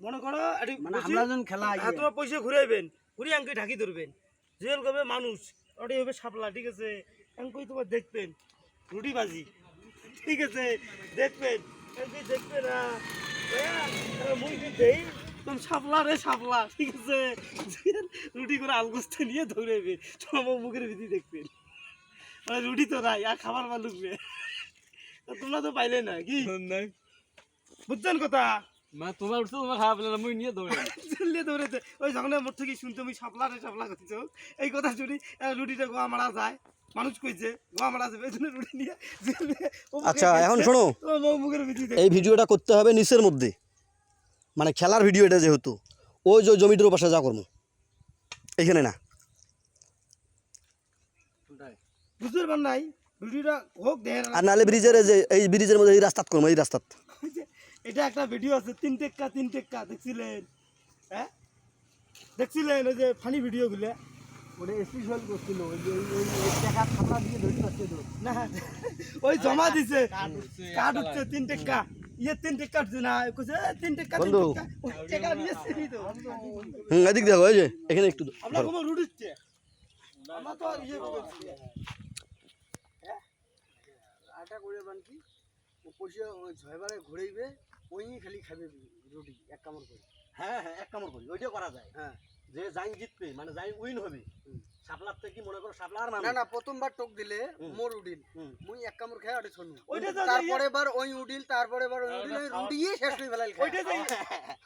মনে করো মানে আমরা যখন খেলা তোমার পয়সা ঘুরাইবেন ঘুরিয়ে আঙ্কি ঢাকি ধরবেন। জেল কবে মানুষ ওটাই হবে সাপলা ঠিক আছে? আঙ্কই তোমার দেখবেন রুটি বাজি ঠিক আছে? দেখবেন আঙ্কি দেখবেন না মুখ দিতেই তুমি সাপলা রে সাপলা ঠিক আছে? রুটি করে আলগোস্তে নিয়ে ধরেবে তোমার মুখের ভিতরে দেখবেন। মানে রুটি তো নাই আর খাবার বা লুকবে তা তোমরা তো পাইলে না কি? বুঝছেন কথা? মানে তোমার উঠছে তোমার খারাপ লাগলে মুই নিয়ে দৌড়ে চললে দৌড়েছে। ওই যখন মোট থেকে শুনতে আমি সাপলা রে সাপলা করছ এই কথা শুনি রুটিটা গোয়া মারা যায়। মানুষ কইছে গোয়া মারা যাবে এই জন্য রুটি নিয়ে আচ্ছা এখন শোনো মুখের ভিতরে এই ভিডিওটা করতে হবে নিচের মধ্যে। মানে খেলার ভিডিও এটা যেহেতু ওই যে জমিটার পাশে যা করব। এখানে না। বুঝতে পার নাই ভিডিওটা হোক দেয় আর নাহলে ব্রিজের এই যে এই ব্রিজের মধ্যে এই রাস্তাত করব এই রাস্তাত। এটা একটা ভিডিও আছে তিন টেক্কা তিন টেক্কা দেখছিলেন? হ্যাঁ? দেখছিলেন ওই যে ফানি ভিডিওগুলো ওটা স্পেশাল করছিল ওই যে ওই- টাকা দিয়ে ধরে পাচ্ছে তো। না ওই জমা দিছে। কার্ড উঠছে তিন টেক্কা। ইয়ে তিন টেক্কা উঠছে না কইছে "এ, তিন টেক্কা তিন টেক্কা। ওই টাকা নিয়েছে তো। হুম এদিক দেখো এই যে এখানে একটু আমরা কোনো রুট উঠছে। আমরা তো আর ইয়ে করছি। আটা করে বান কি ও পয়সা ওই ছয়বারে ঘুরাইবে ওই খালি খাবে রুটি এক কামড় করে। হ্যাঁ হ্যাঁ এক কামড় করি ওইটাও করা যায়। হ্যাঁ। যে যাই জিতবে মানে যাই উইন হবে সাপলার থেকে মনে করো সাপলার মানে না প্রথমবার টোক দিলে মোর উডিল। মুই এক কামড় খাই আটে শোনো তারপরে বার ওই উডিল তারপরে বার ওই উডিল রুটিয়ে শেষ হয়ে ফেলাইল ওইটা যে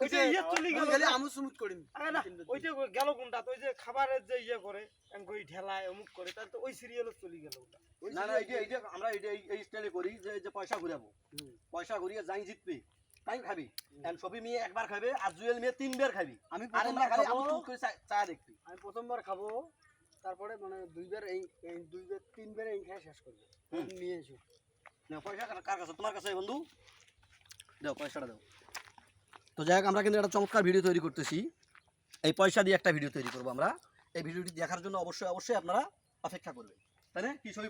ওইটা ইয়ে চলে গেল। গেলে আমু সুমুত করিম। না ওইটা গেল কোনটা? ওই যে খাবারের যে ইয়ে করে ওই ঢেলায় অমুক করে তার তো ওই সিরিয়ালও চলে গেল ওটা। না না এইটা এইটা আমরা এইটা এই- এই স্টাইলে করি যে যে পয়সা ঘুরাবো। পয়সা ঘুরিয়ে যাই জিতবে। তাই খাবি। এন্ড সবই মেয়ে একবার খাবে আর জুয়েল মেয়ে তিনবার খাবি। আমি প্রথমবার খাব। চা দেখবি। আমি প্রথমবার খাব। তারপরে মানে দুইবার এই এই দুইবার তিনবার এই খেয়ে শেষ করবে। নিয়ে এসো। না পয়সা কার কার কাছে? তোমার কাছে বন্ধু? দাও পয়সাটা দাও। তো যাই হোক আমরা কিন্তু একটা চমৎকার ভিডিও তৈরি করতেছি। এই পয়সা দিয়ে একটা ভিডিও তৈরি করব আমরা। এই ভিডিওটি দেখার জন্য অবশ্যই অবশ্যই আপনারা অপেক্ষা করবেন। তাই না? কি ছবি